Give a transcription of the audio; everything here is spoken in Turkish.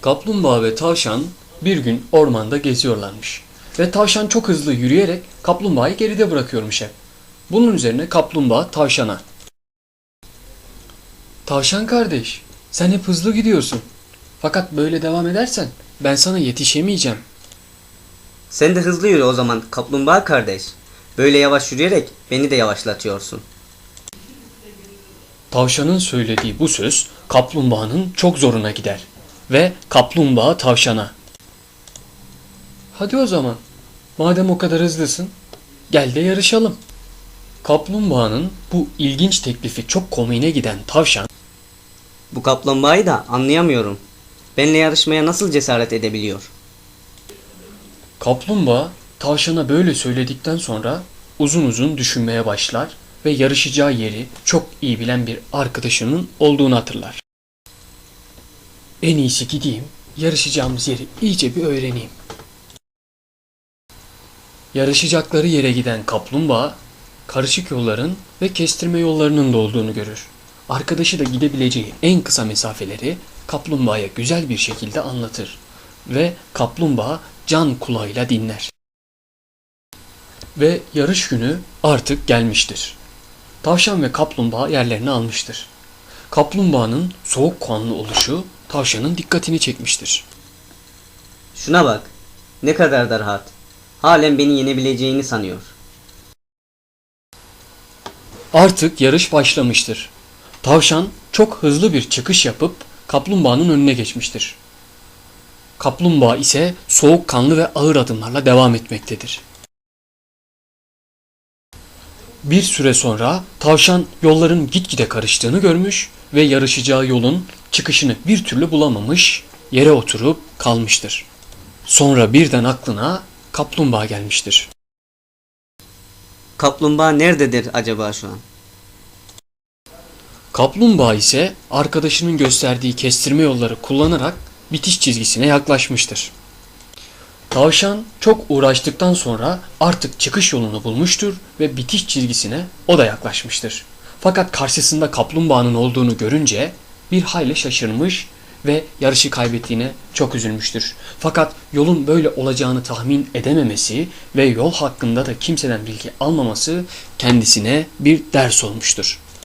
Kaplumbağa ve tavşan bir gün ormanda geziyorlarmış. Ve tavşan çok hızlı yürüyerek kaplumbağayı geride bırakıyormuş hep. Bunun üzerine kaplumbağa tavşana. Tavşan kardeş, sen hep hızlı gidiyorsun. Fakat böyle devam edersen ben sana yetişemeyeceğim. Sen de hızlı yürü o zaman kaplumbağa kardeş. Böyle yavaş yürüyerek beni de yavaşlatıyorsun. Tavşanın söylediği bu söz kaplumbağanın çok zoruna gider. Ve kaplumbağa tavşana. Hadi o zaman. Madem o kadar hızlısın, gel de yarışalım. Kaplumbağanın bu ilginç teklifi çok komiğine giden tavşan, Bu kaplumbağayı da anlayamıyorum. Benimle yarışmaya nasıl cesaret edebiliyor? kaplumbağa tavşana böyle söyledikten sonra uzun uzun düşünmeye başlar ve yarışacağı yeri çok iyi bilen bir arkadaşının olduğunu hatırlar. En iyisi gideyim, yarışacağımız yeri iyice bir öğreneyim. Yarışacakları yere giden kaplumbağa, karışık yolların ve kestirme yollarının da olduğunu görür. Arkadaşı da gidebileceği en kısa mesafeleri kaplumbağaya güzel bir şekilde anlatır ve kaplumbağa can kulağıyla dinler. Ve yarış günü artık gelmiştir. Tavşan ve kaplumbağa yerlerini almıştır. Kaplumbağanın soğukkanlı oluşu tavşanın dikkatini çekmiştir. Şuna bak. Ne kadar da rahat. Halen beni yenebileceğini sanıyor. Artık yarış başlamıştır. Tavşan çok hızlı bir çıkış yapıp kaplumbağanın önüne geçmiştir. Kaplumbağa ise soğukkanlı ve ağır adımlarla devam etmektedir. Bir süre sonra tavşan yolların gitgide karıştığını görmüş ve yarışacağı yolun çıkışını bir türlü bulamamış, yere oturup kalmıştır. Sonra birden aklına kaplumbağa gelmiştir. Kaplumbağa nerededir acaba şu an? Kaplumbağa ise arkadaşının gösterdiği kestirme yolları kullanarak bitiş çizgisine yaklaşmıştır. Tavşan çok uğraştıktan sonra artık çıkış yolunu bulmuştur ve bitiş çizgisine o da yaklaşmıştır. Fakat karşısında kaplumbağanın olduğunu görünce bir hayli şaşırmış ve yarışı kaybettiğine çok üzülmüştür. Fakat yolun böyle olacağını tahmin edememesi ve yol hakkında da kimseden bilgi almaması kendisine bir ders olmuştur.